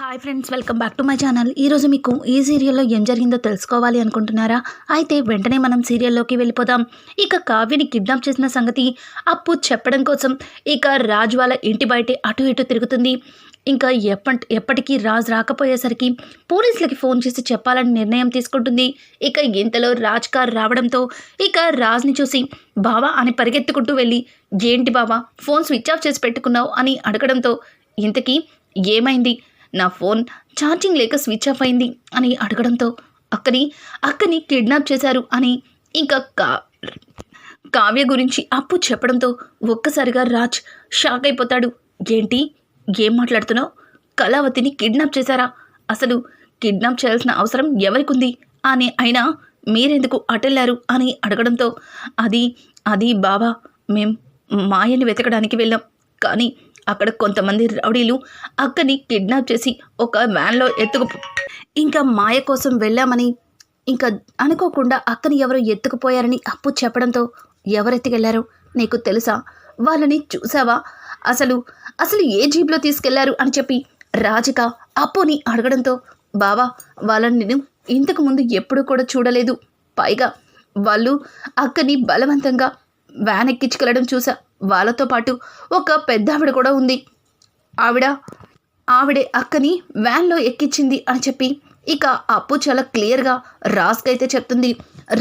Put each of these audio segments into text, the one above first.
Hi friends welcome back to my channel ఈరోజు మీకు ఈ సీరియల్లో ఏం జరిగిందో తెలుసుకోవాలి అనుకుంటున్నారా? అయితే వెంటనే మనం సీరియల్లోకి వెళ్ళిపోదాం. ఇక కావ్యని కిడ్నాప్ చేసిన సంగతి అప్పు చెప్పడం కోసం ఇక రాజు వాళ్ళ ఇంటి బయట అటు ఇటు తిరుగుతుంది. ఇంకా ఎప్పటి ఎప్పటికీ రాజ్ రాకపోయేసరికి పోలీసులకి ఫోన్ చేసి చెప్పాలని నిర్ణయం తీసుకుంటుంది. ఇక ఇంతలో రాజ్ కార్ రావడంతో ఇక రాజ్ని చూసి బావా అని పరిగెత్తుకుంటూ వెళ్ళి ఏంటి బావా ఫోన్ స్విచ్ ఆఫ్ చేసి పెట్టుకున్నావు అని అడగడంతో ఇంతకీ ఏమైంది? నా ఫోన్ ఛార్జింగ్ లేక స్విచ్ ఆఫ్ అయింది అని అడగడంతో అక్కని అక్కని కిడ్నాప్ చేశారు అని ఇంకా కా కావ్య గురించి అప్పు చెప్పడంతో ఒక్కసారిగా రాజ్ షాక్ అయిపోతాడు. ఏంటి? ఏం మాట్లాడుతున్నావు? కళావతిని కిడ్నాప్ చేశారా? అసలు కిడ్నాప్ చేయాల్సిన అవసరం ఎవరికుంది? అని అయినా మీరెందుకు అటెళ్ళారు అని అడగడంతో అది అది బాబా మేం మాయని వెతకడానికి వెళ్ళాం. కానీ అక్కడ కొంతమంది రౌడీలు అక్కని కిడ్నాప్ చేసి ఒక వ్యాన్లో ఎత్తుకు ఇంకా మాయ కోసం వెళ్ళామని ఇంకా అనుకోకుండా అక్కని ఎవరు ఎత్తుకుపోయారని అప్పు చెప్పడంతో ఎవరెత్తికెళ్ళారో నీకు తెలుసా? వాళ్ళని చూసావా? అసలు అసలు ఏ జీప్లో తీసుకెళ్ళారు అని చెప్పి రాజిక అప్పుని అడగడంతో బావా వాళ్ళని నేను ఇంతకు ముందు ఎప్పుడూ కూడా చూడలేదు. పైగా వాళ్ళు అక్కని బలవంతంగా వ్యాన్ ఎక్కించుకెళ్ళడం చూసా. వాళ్ళతో పాటు ఒక పెద్ద ఆవిడ కూడా ఉంది. ఆవిడ ఆవిడే అక్కని వ్యాన్లో ఎక్కించింది అని చెప్పి ఇక అప్పు చాలా క్లియర్గా రాజ్కి అయితే చెప్తుంది.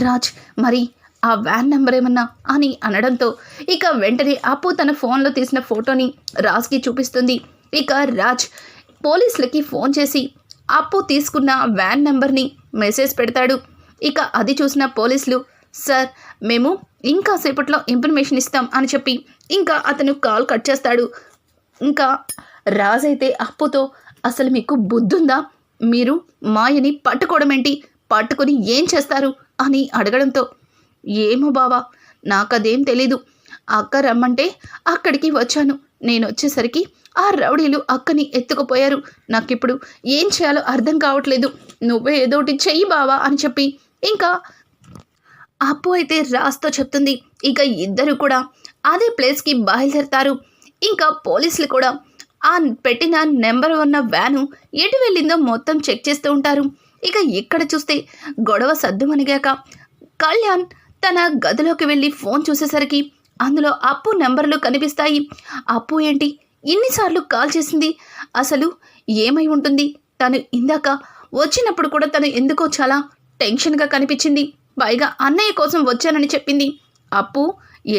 రాజ్ మరి ఆ వ్యాన్ నెంబర్ ఏమన్నా అని అనడంతో ఇక వెంటనే అప్పు తన ఫోన్లో తీసిన ఫోటోని రాజ్కి చూపిస్తుంది. ఇక రాజ్ పోలీసులకి ఫోన్ చేసి అప్పు తీసుకున్న వ్యాన్ నెంబర్ని మెసేజ్ పెడతాడు. ఇక అది చూసిన పోలీసులు సార్ మేము ఇంకా సేపట్లో ఇన్ఫర్మేషన్ ఇస్తాం అని చెప్పి ఇంకా అతను కాల్ కట్ చేస్తాడు. ఇంకా రాజైతే అప్పుతో అసలు మీకు బుద్ధుందా? మీరు మాయని పట్టుకోవడం ఏంటి? పట్టుకొని ఏం చేస్తారు? అని అడగడంతో ఏమో బావా నాకదేం తెలీదు. అక్క రమ్మంటే అక్కడికి వచ్చాను. నేను వచ్చేసరికి ఆ రౌడీలు అక్కని ఎత్తుకుపోయారు. నాకిప్పుడు ఏం చేయాలో అర్థం కావట్లేదు. నువ్వే ఏదోటి చెయ్యి బావా అని చెప్పి ఇంకా అప్పు అయితే రాస్తో చెప్తుంది. ఇక ఇద్దరు కూడా అదే ప్లేస్కి బయలుదేరతారు. ఇంకా పోలీసులు కూడా ఆ పెట్టిన నెంబర్ ఉన్న వ్యాను ఎటు వెళ్ళిందో మొత్తం చెక్ చేస్తూ ఉంటారు. ఇక ఇక్కడ చూస్తే గొడవ సర్దుమనిగాక కళ్యాణ్ తన గదిలోకి వెళ్ళి ఫోన్ చూసేసరికి అందులో అప్పు నెంబర్లు కనిపిస్తాయి. అప్పు ఏంటి? ఇన్నిసార్లు కాల్ చేసింది. అసలు ఏమై ఉంటుంది? తను ఇందాక వచ్చినప్పుడు కూడా తను ఎందుకో చాలా టెన్షన్గా కనిపించింది. పైగా అన్నయ్య కోసం వచ్చానని చెప్పింది. అప్పు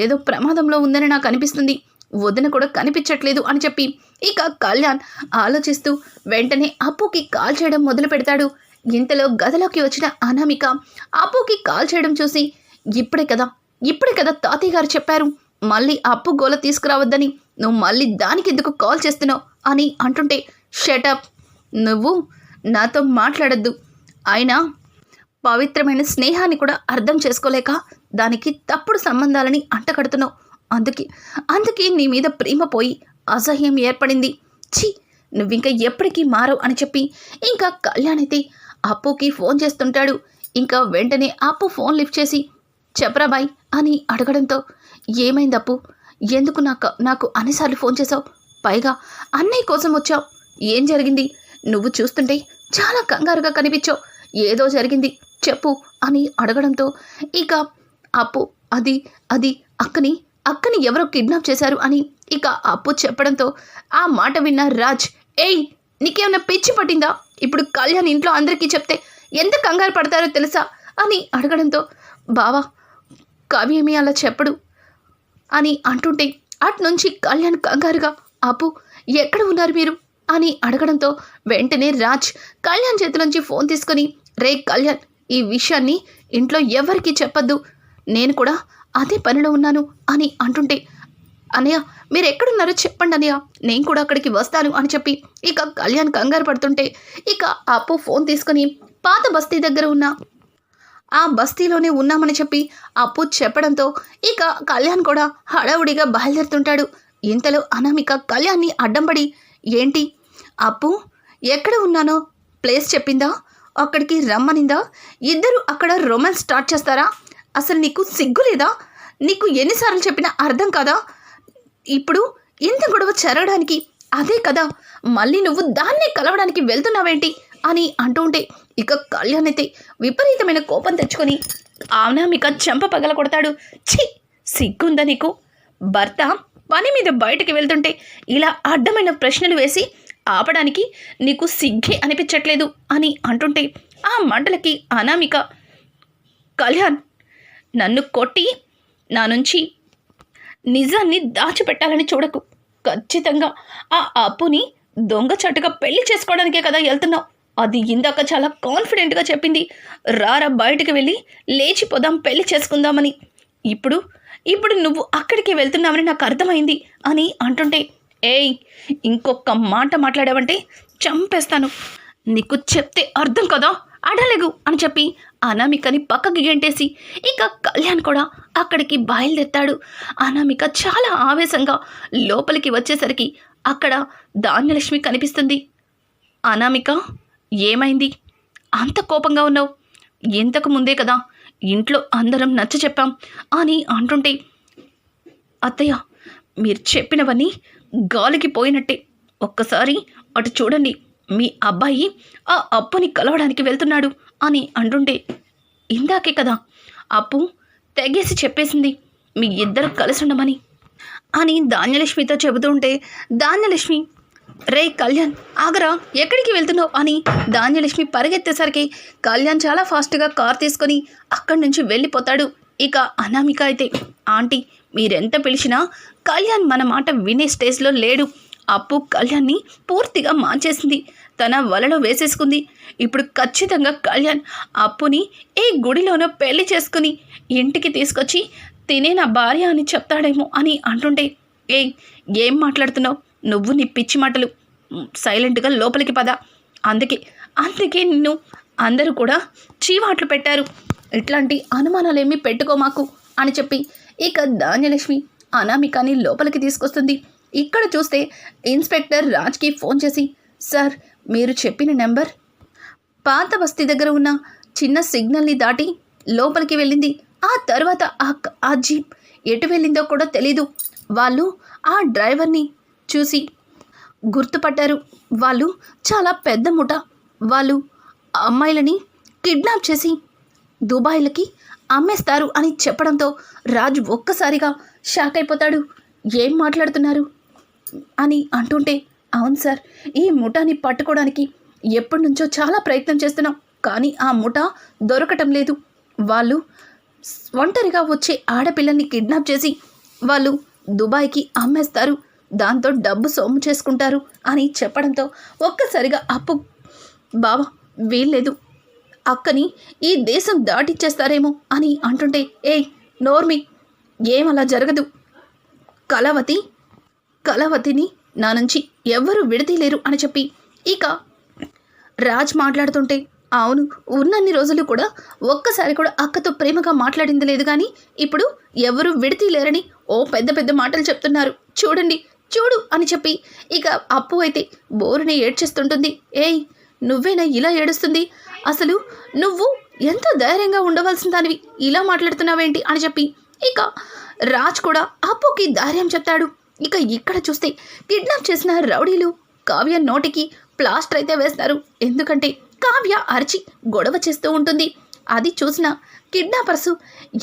ఏదో ప్రమాదంలో ఉందని నాకు అనిపిస్తుంది. వదిన కూడా కనిపించట్లేదు అని చెప్పి ఇక కళ్యాణ్ ఆలోచిస్తూ వెంటనే అప్పుకి కాల్ చేయడం మొదలు పెడతాడు. ఇంతలో గదిలోకి వచ్చిన అనామిక అప్పుకి కాల్ చేయడం చూసి ఇప్పుడే కదా ఇప్పుడే కదా తాతయ్య గారు చెప్పారు. మళ్ళీ అప్పు గోల తీసుకురావద్దని నువ్వు మళ్ళీ దానికి ఎందుకు కాల్ చేస్తున్నావు? అని అంటుంటే షటప్ నువ్వు నాతో మాట్లాడద్దు. అయినా పవిత్రమైన స్నేహాన్ని కూడా అర్థం చేసుకోలేక దానికి తప్పుడు సంబంధాలని అంటకడుతున్నావు అందుకే అందుకే నీ మీద ప్రేమ పోయి అసహ్యం ఏర్పడింది. ఛీ నువ్వింకా ఎప్పటికీ మారవు అని చెప్పి ఇంకా కళ్యాణ్ అయితే అప్పుకి ఫోన్ చేస్తుంటాడు. ఇంకా వెంటనే అప్పు ఫోన్ లిఫ్ట్ చేసి చెప్పరా బాయ్ అని అడగడంతో ఏమైంది అప్పు? ఎందుకు నాకు నాకు అన్నిసార్లు ఫోన్ చేసావు పైగా అన్నయ్య కోసం వచ్చావు. ఏం జరిగింది? నువ్వు చూస్తుంటే చాలా కంగారుగా కనిపించావు. ఏదో జరిగింది. చెప్పు అని అడగడంతో ఇక అప్పు అది అది అక్కని అక్కని ఎవరో కిడ్నాప్ చేశారు అని ఇక అప్పు చెప్పడంతో ఆ మాట విన్న రాజ్ ఏయ్ నీకేమైనా పిచ్చి పట్టిందా? ఇప్పుడు కళ్యాణ్ ఇంట్లో అందరికీ చెప్తే ఎంత కంగారు పడతారో తెలుసా? అని అడగడంతో బావా కవి అలా చెప్పడు అని అంటుంటే అట్నుంచి కళ్యాణ్ కంగారుగా అప్పు ఎక్కడ ఉన్నారు మీరు? అని అడగడంతో వెంటనే రాజ్ కళ్యాణ్ చేతిలోంచి ఫోన్ తీసుకొని రే కళ్యాణ్ ఈ విషయాన్ని ఇంట్లో ఎవరికీ చెప్పద్దు. నేను కూడా అదే పనిలో ఉన్నాను అని అంటుంటే అనయ్య మీరు ఎక్కడున్నారో చెప్పండి అనయ్య నేను కూడా అక్కడికి వస్తాను అని చెప్పి ఇక కళ్యాణ్ కంగారు పడుతుంటే ఇక అప్పు ఫోన్ తీసుకొని పాత బస్తీ దగ్గర ఉన్న. ఆ బస్తీలోనే ఉన్నామని చెప్పి అప్పు చెప్పడంతో ఇక కళ్యాణ్ కూడా హడావుడిగా బయలుదేరుతుంటాడు. ఇంతలో అనామిక కళ్యాణ్ని అడ్డంపడి ఏంటి అప్పు ఎక్కడ ఉన్నానో ప్లేస్ చెప్పిందా? అక్కడికి రమ్మనిందా? ఇద్దరు అక్కడ రొమాన్స్ స్టార్ట్ చేస్తారా? అసలు నీకు సిగ్గు లేదా? నీకు ఎన్నిసార్లు చెప్పినా అర్థం కాదా? ఇప్పుడు ఇంత గొడవ చెరవడానికి అదే కదా? మళ్ళీ నువ్వు దాన్నే కలవడానికి వెళ్తున్నావేంటి? అని అంటుంటే ఇక కళ్యాణ్ అయితే విపరీతమైన కోపం తెచ్చుకొని ఆనామిక చెంప పగల కొడతాడు. ఛీ! సిగ్గుందా నీకు? భర్త పని మీద బయటకు వెళ్తుంటే ఇలా అడ్డమైన ప్రశ్నలు వేసి ఆపడానికి నీకు సిగ్గే అనిపించట్లేదు అని అంటుంటే ఆ మంటలకి అనామిక కళ్యాణ్ నన్ను కొట్టి నా నుంచి నిజాన్ని దాచిపెట్టాలని చూడకు. ఖచ్చితంగా ఆ అప్పుని దొంగచాటుగా పెళ్ళి చేసుకోవడానికే కదా వెళ్తున్నావు. అది ఇందాక చాలా కాన్ఫిడెంట్గా చెప్పింది. రారా బయటకు వెళ్ళి లేచిపోదాం పెళ్ళి చేసుకుందామని. ఇప్పుడు ఇప్పుడు నువ్వు అక్కడికి వెళ్తున్నావని నాకు అర్థమైంది అని అంటుంటే ఏయ్ ఇంకొక మాట మాట్లాడావంటే చంపేస్తాను. నీకు చెప్తే అర్థం కదా? అడలేగు అని చెప్పి అనామికని పక్కకి గెంటేసి ఇక కళ్యాణ్ కూడా అక్కడికి బయలుదేరతాడు. అనామిక చాలా ఆవేశంగా లోపలికి వచ్చేసరికి అక్కడ ధాన్యలక్ష్మి కనిపిస్తుంది. అనామిక ఏమైంది? అంత కోపంగా ఉన్నావు? ఇంతకు ముందే కదా ఇంట్లో అందరం నచ్చ చెప్పాం అని అంటుంటే అత్తయ్య మీరు చెప్పినవన్నీ గాలికి పోయినట్టే. ఒక్కసారి అటు చూడండి మీ అబ్బాయి ఆ అప్పుని కలవడానికి వెళ్తున్నాడు అని అంటుంటే ఇందాకే కదా అప్పు తెగేసి చెప్పేసింది మీ ఇద్దరు కలిసి ఉండమని. అని ధాన్యలక్ష్మితో చెబుతూ ఉంటే ధాన్యలక్ష్మి రే కళ్యాణ్ ఆగరా ఎక్కడికి వెళ్తున్నావు? అని ధాన్యలక్ష్మి పరిగెత్తేసరికి కళ్యాణ్ చాలా ఫాస్ట్గా కార్ తీసుకొని అక్కడి నుంచి వెళ్ళిపోతాడు. ఇక అనామిక అయితే ఆంటీ మీరెంత పిలిచినా కళ్యాణ్ మన మాట వినే స్టేజ్లో లేడు. అప్పు కళ్యాణ్ని పూర్తిగా మార్చేసింది. తన వలలో వేసేసుకుంది. ఇప్పుడు ఖచ్చితంగా కళ్యాణ్ అప్పుని ఏ గుడిలోనో పెళ్ళి చేసుకుని ఇంటికి తీసుకొచ్చి తినే నా భార్య అని చెప్తాడేమో అని అంటుంటే ఏ ఏం మాట్లాడుతున్నావు? నువ్వు నీ పిచ్చి మాటలు. సైలెంట్గా లోపలికి పద. అందుకే అందుకే నిన్ను అందరూ కూడా చీవాట్లు పెట్టారు. ఇట్లాంటి అనుమానాలేమీ పెట్టుకో మాకు అని చెప్పి ఇక ధాన్యలక్ష్మి అనామికాని లోపలికి తీసుకొస్తుంది. ఇక్కడ చూస్తే ఇన్స్పెక్టర్ రాజ్కి ఫోన్ చేసి సార్ మీరు చెప్పిన నెంబర్ పాత బస్తీ దగ్గర ఉన్న చిన్న సిగ్నల్ని దాటి లోపలికి వెళ్ళింది. ఆ తర్వాత ఆ ఆ జీప్ ఎటు వెళ్ళిందో కూడా తెలీదు. వాళ్ళు ఆ డ్రైవర్ని చూసి గుర్తుపట్టారు. వాళ్ళు చాలా పెద్ద ముఠ వాళ్ళు అమ్మాయిలని కిడ్నాప్ చేసి దుబాయ్లకి అమ్మేస్తారు అని చెప్పడంతో రాజు ఒక్కసారిగా షాక్ అయిపోతాడు. ఏం మాట్లాడుతున్నారు? అని అంటుంటే అవును సార్ ఈ ముఠాని పట్టుకోవడానికి ఎప్పటి నుంచో చాలా ప్రయత్నం చేస్తున్నాం కానీ ఆ ముఠ దొరకటం లేదు. వాళ్ళు ఒంటరిగా వచ్చే ఆడపిల్లల్ని కిడ్నాప్ చేసి వాళ్ళు దుబాయ్కి అమ్మేస్తారు. దాంతో డబ్బు సొమ్ము చేసుకుంటారు అని చెప్పడంతో ఒక్కసారిగా అప్పు బావా వీల్లేదు. అక్కని ఈ దేశం దాటిచ్చేస్తారేమో అని అంటుంటే ఏయ్ నోర్మి ఏమలా జరగదు. కలవతి కలవతిని నా నుంచి ఎవ్వరూ విడతీయలేరు అని చెప్పి ఇక రాజ్ మాట్లాడుతుంటే అవును ఉన్నన్ని రోజులు కూడా ఒక్కసారి కూడా అక్కతో ప్రేమగా మాట్లాడింది లేదు కానీ ఇప్పుడు ఎవరు విడతీయలేరని ఓ పెద్ద పెద్ద మాటలు చెప్తున్నారు. చూడండి చూడు అని చెప్పి ఇక అప్పు అయితే బోరుని ఏడ్చేస్తుంటుంది. ఏయ్ నువ్వేనా ఇలా ఏడుస్తుంది? అసలు నువ్వు ఎంతో ధైర్యంగా ఉండవలసిన దానివి ఇలా మాట్లాడుతున్నావేంటి అని చెప్పి. ఇక రాజ్ కూడా అప్పుకి ధైర్యం చెప్తాడు. ఇక ఇక్కడ చూస్తే కిడ్నాప్ చేసిన రౌడీలు కావ్య నోటికి ప్లాస్టర్ అయితే వేస్తారు. ఎందుకంటే కావ్య అరిచి గొడవ చేస్తూ ఉంటుంది. అది చూసిన కిడ్నాపర్సు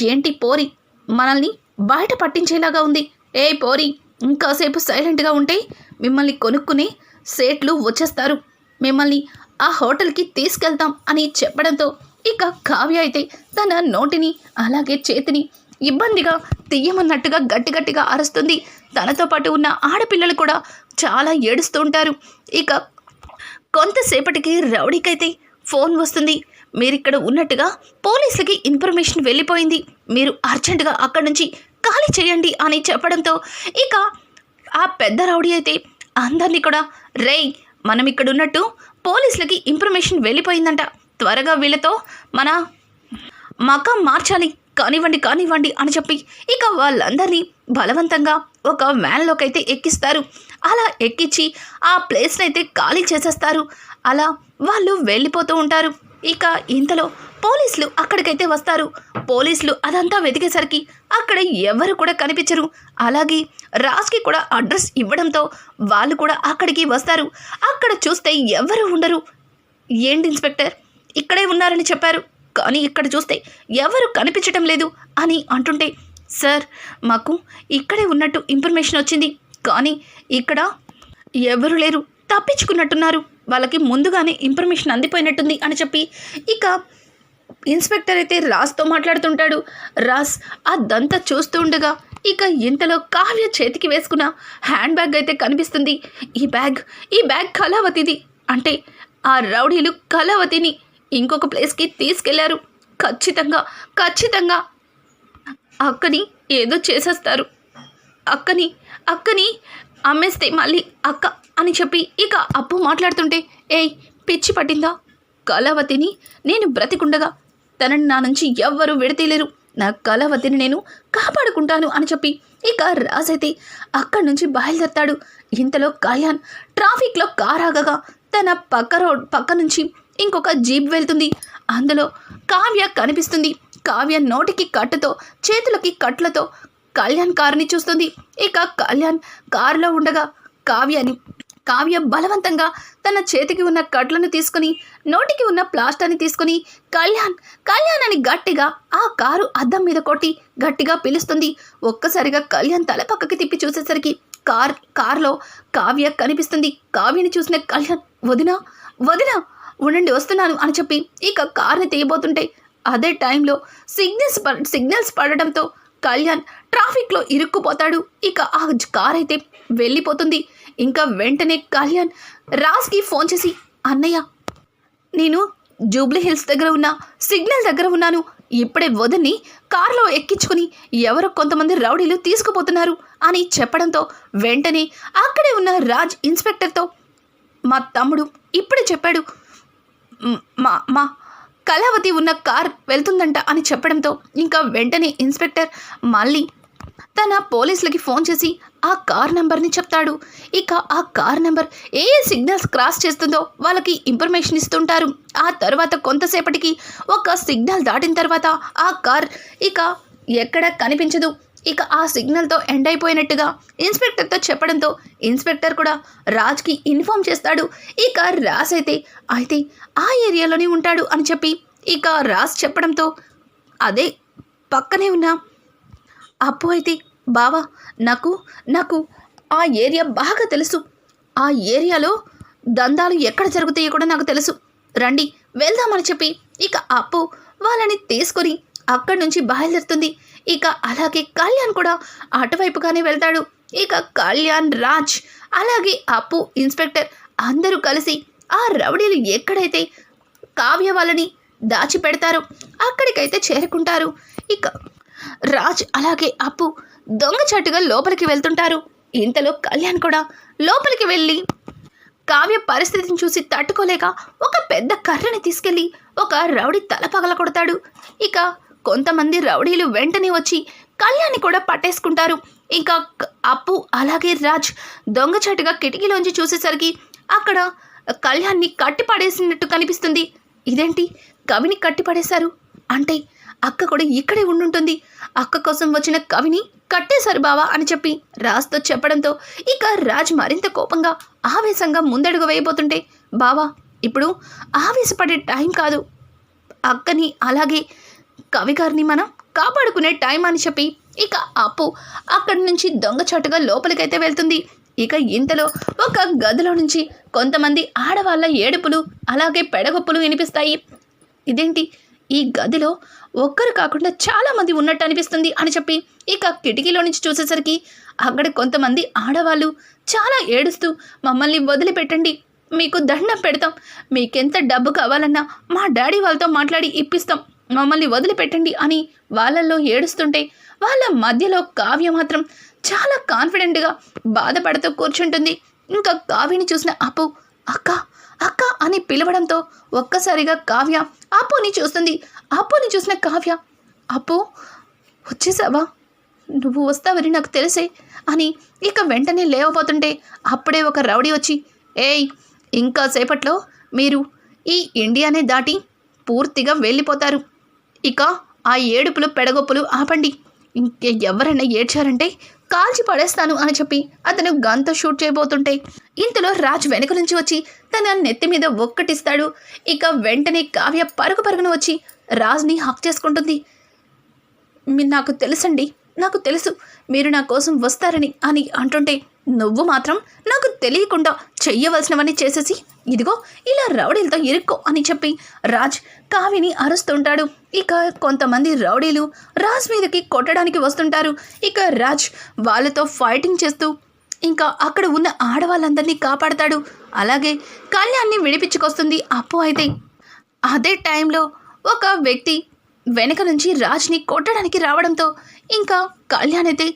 ఏంటి పోరి? మనల్ని బయట పట్టించేలాగా ఉంది. ఏ పోరి ఇంకాసేపు సైలెంట్గా ఉంటే మిమ్మల్ని కొనుక్కునే సేట్లు వచ్చేస్తారు. మిమ్మల్ని ఆ హోటల్కి తీసుకెళ్తాం అని చెప్పడంతో ఇక కావ్య అయితే తన నోటిని అలాగే చేతిని ఇబ్బందిగా తీయమన్నట్టుగా గట్టి గట్టిగా అరుస్తుంది. తనతో పాటు ఉన్న ఆడపిల్లలు కూడా చాలా ఏడుస్తూ ఉంటారు. ఇక కొంతసేపటికి రౌడీకైతే ఫోన్ వస్తుంది. మీరు ఇక్కడ ఉన్నట్టుగా పోలీసులకి ఇన్ఫర్మేషన్ వెళ్ళిపోయింది. మీరు అర్జెంటుగా అక్కడి నుంచి ఖాళీ చేయండి అని చెప్పడంతో ఇక ఆ పెద్ద రౌడీ అయితే అందరినీ కూడా రేయ్ మనం ఇక్కడ ఉన్నట్టు పోలీసులకి ఇన్ఫర్మేషన్ వెళ్ళిపోయిందంట. త్వరగా వీళ్ళతో మన మకం మార్చాలి. కానివ్వండి కానివ్వండి అని చెప్పి ఇక వాళ్ళందరినీ బలవంతంగా ఒక వ్యాన్లోకి అయితే ఎక్కిస్తారు. అలా ఎక్కించి ఆ ప్లేస్ని అయితే ఖాళీ చేసేస్తారు. అలా వాళ్ళు వెళ్ళిపోతూ ఉంటారు. ఇక ఇంతలో పోలీసులు అక్కడికైతే వస్తారు. పోలీసులు అదంతా వెతికేసరికి అక్కడ ఎవరు కూడా కనిపించరు. అలాగే రాజ్కి కూడా అడ్రస్ ఇవ్వడంతో వాళ్ళు కూడా అక్కడికి వస్తారు. అక్కడ చూస్తే ఎవరు ఉండరు. ఏంటి ఇన్స్పెక్టర్? ఇక్కడే ఉన్నారని చెప్పారు. కానీ ఇక్కడ చూస్తే ఎవరు కనిపించటం లేదు అని అంటుంటే సార్ మాకు ఇక్కడే ఉన్నట్టు ఇన్ఫర్మేషన్ వచ్చింది. కానీ ఇక్కడ ఎవరు లేరు. తప్పించుకున్నట్టున్నారు. వాళ్ళకి ముందుగానే ఇన్ఫర్మేషన్ అందిపోయినట్టుంది అని చెప్పి ఇక ఇన్స్పెక్టర్ అయితే రాజ్తో మాట్లాడుతుంటాడు. రాజ్ అదంతా చూస్తూ ఉండగా ఇక ఇంతలో కావ్య చేతికి వేసుకున్న హ్యాండ్ బ్యాగ్ అయితే కనిపిస్తుంది. ఈ బ్యాగ్ ఈ బ్యాగ్ కళావతిది. అంటే ఆ రౌడీలు కళావతిని ఇంకొక ప్లేస్కి తీసుకెళ్ళారు. ఖచ్చితంగా ఖచ్చితంగా అక్కని ఏదో చేసేస్తారు. అక్కని అక్కని అమ్మేస్తే మళ్ళీ అక్క అని చెప్పి ఇక అప్పు మాట్లాడుతుంటే ఏయ్ పిచ్చి పట్టిందా? కళావతిని నేను బ్రతికుండగా తనని నా నుంచి ఎవ్వరూ విడతీయలేరు. నా కళావతిని నేను కాపాడుకుంటాను అని చెప్పి ఇక రాజైతే అక్కడి నుంచి బయలుదేరతాడు. ఇంతలో కళ్యాణ్ ట్రాఫిక్లో కారాగగా తన పక్క రోడ్ పక్క నుంచి ఇంకొక జీప్ వెళ్తుంది. అందులో కావ్య కనిపిస్తుంది. కావ్య నోటికి కట్టుతో చేతులకి కట్లతో కళ్యాణ్ కారుని చూస్తుంది. ఇక కళ్యాణ్ కారులో ఉండగా కావ్యని కావ్య బలవంతంగా తన చేతికి ఉన్న కట్లను తీసుకుని నోటికి ఉన్న ప్లాస్టర్ని తీసుకుని కళ్యాణ్ కళ్యాణ్ అని గట్టిగా ఆ కారు అద్దం మీద కొట్టి గట్టిగా పిలుస్తుంది. ఒక్కసారిగా కళ్యాణ్ తల పక్కకి తిప్పి చూసేసరికి కార్ కారులో కావ్య కనిపిస్తుంది. కావ్యని చూసిన కళ్యాణ్ వదినా వదినా ఉండండి వస్తున్నాను అని చెప్పి ఇక కార్ని తీయబోతుంటే అదే టైంలో సిగ్నల్స్ సిగ్నల్స్ పడడంతో కళ్యాణ్ ట్రాఫిక్లో ఇరుక్కుపోతాడు. ఇక ఆ కార్ అయితే వెళ్ళిపోతుంది. ఇంకా వెంటనే కళ్యాణ్ రాజ్కి ఫోన్ చేసి అన్నయ్య నేను జూబ్లీ హిల్స్ దగ్గర ఉన్న సిగ్నల్ దగ్గర ఉన్నాను. ఇప్పుడే వదిని కారులో ఎక్కించుకుని ఎవరో కొంతమంది రౌడీలు తీసుకుపోతున్నారు అని చెప్పడంతో వెంటనే అక్కడే ఉన్న రాజ్ ఇన్స్పెక్టర్తో మా తమ్ముడు ఇప్పుడే చెప్పాడు మా మా కళావతి ఉన్న కార్ వెళ్తుందంట అని చెప్పడంతో ఇంకా వెంటనే ఇన్స్పెక్టర్ మళ్ళీ తన పోలీసులకి ఫోన్ చేసి ఆ కార్ నెంబర్ని చెప్తాడు. ఇక ఆ కార్ నెంబర్ ఏ ఏ సిగ్నల్స్ క్రాస్ చేస్తుందో వాళ్ళకి ఇన్ఫర్మేషన్ ఇస్తుంటారు. ఆ తర్వాత కొంతసేపటికి ఒక సిగ్నల్ దాటిన తర్వాత ఆ కార్ ఇక ఎక్కడ కనిపించదు. ఇక ఆ సిగ్నల్తో ఎండ్ అయిపోయినట్టుగా ఇన్స్పెక్టర్తో చెప్పడంతో ఇన్స్పెక్టర్ కూడా రాజ్కి ఇన్ఫామ్ చేస్తాడు. ఇక రాజ్ అయితే అయితే ఆ ఏరియాలోనే ఉంటాడు అని చెప్పి ఇక రాజ్ చెప్పడంతో అదే పక్కనే ఉన్న అప్పు అయితే బావా నాకు నాకు ఆ ఏరియా బాగా తెలుసు. ఆ ఏరియాలో దందాలు ఎక్కడ జరుగుతాయో కూడా నాకు తెలుసు. రండి వెళ్దామని చెప్పి ఇక అప్పు వాళ్ళని తీసుకొని అక్కడి నుంచి బయలుదేరుతుంది. ఇక అలాగే కళ్యాణ్ కూడా అటువైపుగానే వెళ్తాడు. ఇక కళ్యాణ్ రాజ్ అలాగే అప్పు ఇన్స్పెక్టర్ అందరూ కలిసి ఆ రౌడీలు ఎక్కడైతే కావ్య వాళ్ళని దాచిపెడతారు అక్కడికైతే చేరుకుంటారు. ఇక రాజ్ అలాగే అప్పు దొంగచాటుగా లోపలికి వెళ్తుంటారు. ఇంతలో కళ్యాణ్ కూడా లోపలికి వెళ్ళి కావ్య పరిస్థితిని చూసి తట్టుకోలేక ఒక పెద్ద కర్రని తీసుకెళ్ళి ఒక రౌడీ తల పగల కొడతాడు. ఇక కొంతమంది రౌడీలు వెంటనే వచ్చి కళ్యాణ్ని కూడా పట్టేసుకుంటారు. ఇంకా అప్పు అలాగే రాజ్ దొంగచాటుగా కిటికీలోంచి చూసేసరికి అక్కడ కళ్యాణ్ని కట్టిపడేసినట్టు కనిపిస్తుంది. ఇదేంటి? కవిని కట్టిపడేశారు? అంటే అక్క కూడా ఇక్కడే ఉండుంటుంది. అక్క కోసం వచ్చిన కవిని కట్టేశారు బావా అని చెప్పి రాజ్తో చెప్పడంతో ఇక రాజ్ మరింత కోపంగా ఆవేశంగా ముందడుగు వేయబోతుంటే బావా ఇప్పుడు ఆవేశపడే టైం కాదు. అక్కని అలాగే కవి గారిని మనం కాపాడుకునే టైం అని చెప్పి ఇక అప్పు అక్కడి నుంచి దొంగచాటుగా లోపలికైతే వెళ్తుంది. ఇక ఇంతలో ఒక గదిలో నుంచి కొంతమంది ఆడవాళ్ళ ఏడుపులు అలాగే పెడగొప్పులు వినిపిస్తాయి. ఇదేంటి? ఈ గదిలో ఒక్కరు కాకుండా చాలామంది ఉన్నట్టు అనిపిస్తుంది అని చెప్పి ఇక కిటికీలో నుంచి చూసేసరికి అక్కడ కొంతమంది ఆడవాళ్ళు చాలా ఏడుస్తూ మమ్మల్ని వదిలిపెట్టండి. మీకు దండం పెడతాం. మీకెంత డబ్బు కావాలన్నా మా డాడీ వాళ్ళతో మాట్లాడి ఇప్పిస్తాం. మమ్మల్ని వదిలిపెట్టండి అని వాళ్ళల్లో ఏడుస్తుంటే వాళ్ళ మధ్యలో కావ్య మాత్రం చాలా కాన్ఫిడెంట్గా బాధపడుతూ కూర్చుంటుంది. ఇంకా కావ్యని చూసిన అప్పు అక్క అక్క అని పిలవడంతో ఒక్కసారిగా కావ్య అప్పుని చూస్తుంది. అప్పుని చూసిన కావ్య అప్పు వచ్చేసావా? నువ్వు వస్తావని నాకు తెలిసే అని ఇక వెంటనే లేవబోతుంటే అప్పుడే ఒక రౌడీ వచ్చి ఏయ్ ఇంకా సేపట్లో మీరు ఈ ఇండియానే దాటి పూర్తిగా వెళ్ళిపోతారు. ఇక ఆ ఏడుపులు పెడగొప్పులు ఆపండి. ఇంకే ఎవరైనా ఏడ్చారంటే కాల్చి పడేస్తాను అని చెప్పి అతను గన్తో షూట్ చేయబోతుంటే ఇంతలో రాజు వెనుక నుంచి వచ్చి తన నెత్తి మీద ఒక్కటిస్తాడు. ఇక వెంటనే కావ్య పరుగు పరుగున వచ్చి రాజుని హక్ చేసుకుంటుంది. మీరు నాకు తెలుసండి నాకు తెలుసు. మీరు నా కోసం వస్తారని అని అంటుంటే నువ్వు మాత్రం నాకు తెలియకుండా చెయ్యవలసినవన్నీ చేసేసి ఇదిగో ఇలా రౌడీలతో ఇరుక్కో అని చెప్పి రాజ్ కావిని అరుస్తుంటాడు. ఇక కొంతమంది రౌడీలు రాజ్ మీదకి కొట్టడానికి వస్తుంటారు. ఇక రాజ్ వాళ్ళతో ఫైటింగ్ చేస్తూ ఇంకా అక్కడ ఉన్న ఆడవాళ్ళందరినీ కాపాడతాడు. అలాగే కళ్యాణ్ని విడిపించుకొస్తుంది అప్పు అయితే. అదే టైంలో ఒక వ్యక్తి వెనక నుంచి రాజ్ని కొట్టడానికి రావడంతో ఇంకా కళ్యాణ్ అయితే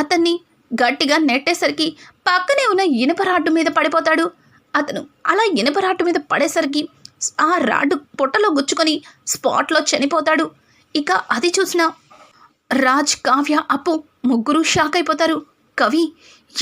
అతన్ని గట్టిగా నెట్టేసరికి పక్కనే ఉన్న ఇనుప రాడ్డు మీద పడిపోతాడు. అతను అలా ఇనుప రాడ్డు మీద పడేసరికి ఆ రాడ్డు పొట్టలో గుచ్చుకొని స్పాట్లో చనిపోతాడు. ఇక అది చూసిన రాజ్ కావ్య అప్పు ముగ్గురు షాక్ అయిపోతారు. కవి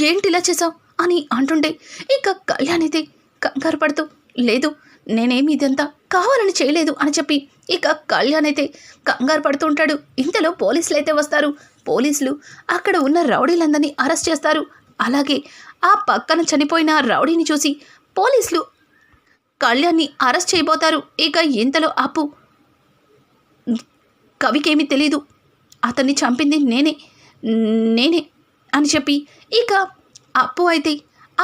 ఏంటి ఇలా చేసావు అని అంటుండే ఇక కళ్యాణ్ అయితే కంగారు పడుతూ లేదు నేనేమి ఇదంతా కావాలని చేయలేదు అని చెప్పి ఇక కళ్యాణ్ అయితే కంగారు పడుతూ ఉంటాడు. ఇంతలో పోలీసులు అయితే వస్తారు. పోలీసులు అక్కడ ఉన్న రౌడీలందరినీ అరెస్ట్ చేస్తారు. అలాగే ఆ పక్కన చనిపోయిన రౌడీని చూసి పోలీసులు కళ్యాణ్ని అరెస్ట్ చేయబోతారు. ఇక ఇంతలో అప్పు కవికేమీ తెలీదు. అతన్ని చంపింది నేనే నేనే అని చెప్పి ఇక అప్పు అయితే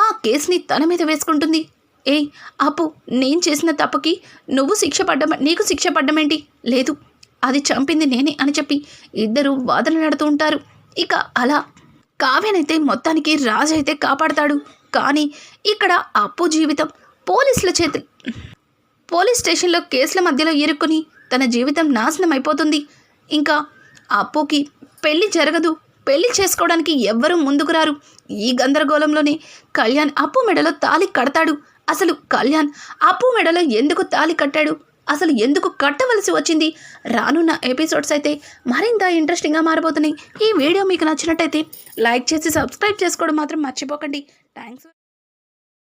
ఆ కేసుని తన మీద వేసుకుంటుంది. ఏ అప్పు నేను చేసిన తప్పుకి నువ్వు శిక్ష పడ్డం నీకు శిక్ష పడ్డమేంటి? లేదు అది చంపింది నేనే అని చెప్పి ఇద్దరు వాదన నడుతూ ఉంటారు. ఇక అలా కావ్యనైతే మొత్తానికి రాజు అయితే కాపాడతాడు. కానీ ఇక్కడ అప్పు జీవితం పోలీసుల చేతి పోలీస్ స్టేషన్లో కేసుల మధ్యలో ఇరుక్కుని తన జీవితం నాశనం అయిపోతుంది ఇంకా అప్పుకి పెళ్ళి జరగదు. పెళ్ళి చేసుకోవడానికి ఎవ్వరూ ముందుకు రారు. ఈ గందరగోళంలోనే కళ్యాణ్ అప్పు మెడలో తాలి కడతాడు. అసలు కళ్యాణ్ అప్పు మెడలో ఎందుకు తాలి కట్టాడు? అసలు ఎందుకు కట్టవలసి వచ్చింది? రానున్న ఎపిసోడ్స్ అయితే మరింత ఇంట్రెస్టింగ్గా మారబోతున్నాయి. ఈ వీడియో మీకు నచ్చినట్టయితే లైక్ చేసి సబ్స్క్రైబ్ చేసుకోవడం మాత్రం మర్చిపోకండి. థ్యాంక్స్